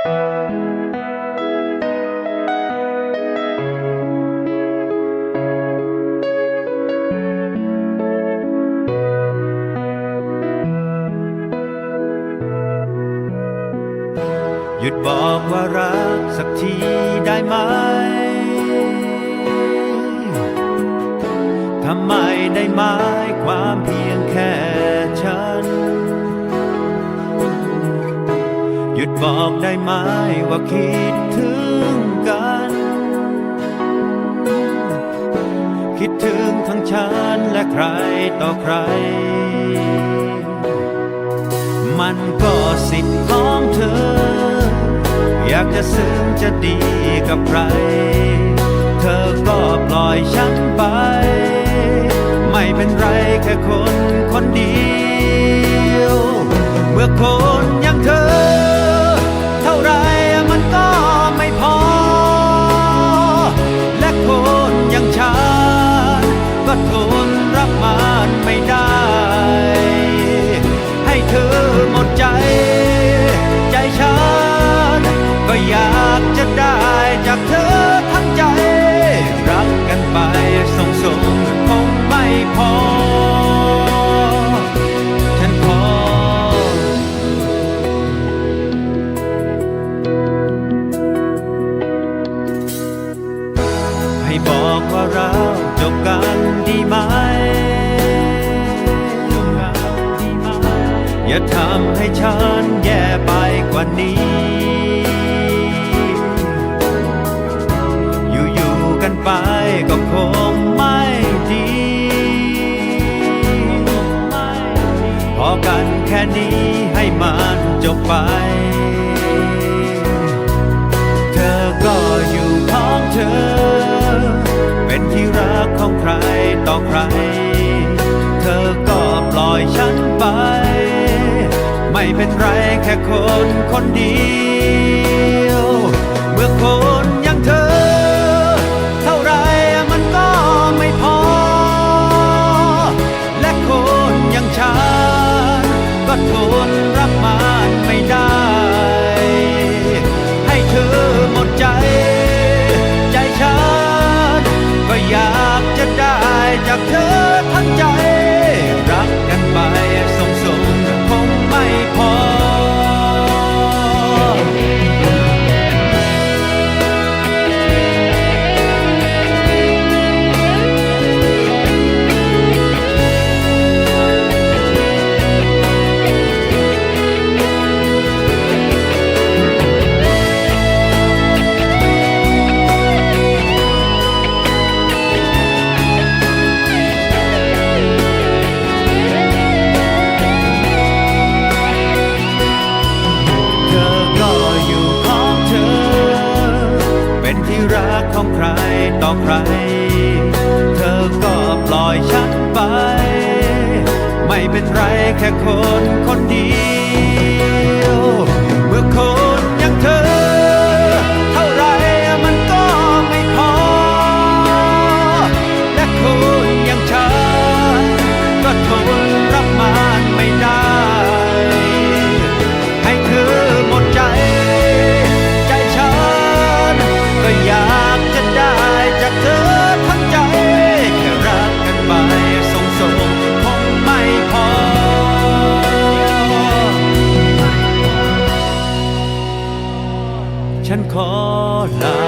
หยุดบอกว่ารักสักทีได้ไหม ทำไมได้หมายความ บอกได้ไหมว่าคิดถึงกัน คิดถึงทั้งฉันและใครต่อใคร มันก็สิทธิ์ของเธอ อยากจะซึ้งจะดีกับใคร เธอก็ปล่อยฉันไป ไม่เป็นไรแค่คนคนเดียว สงส่งคงไม่พอ ฉันขอ ให้บอกว่าเราจบกันดีไหม อย่าทำให้ฉันแย่ไปกว่านี้ แค่นี้ให้มันจบไป เธอก็อยู่ของเธอ เป็นที่รักของใครต่อใคร เธอก็ปล่อยฉันไป ไม่เป็นไรแค่คนคนเดียว เมื่อคน วนรับมานไม่ได้ อกใคร เธอก็ปล่อยฉันไป ไม่เป็นไรแค่คนคนเดียว เมื่อคน ขอลา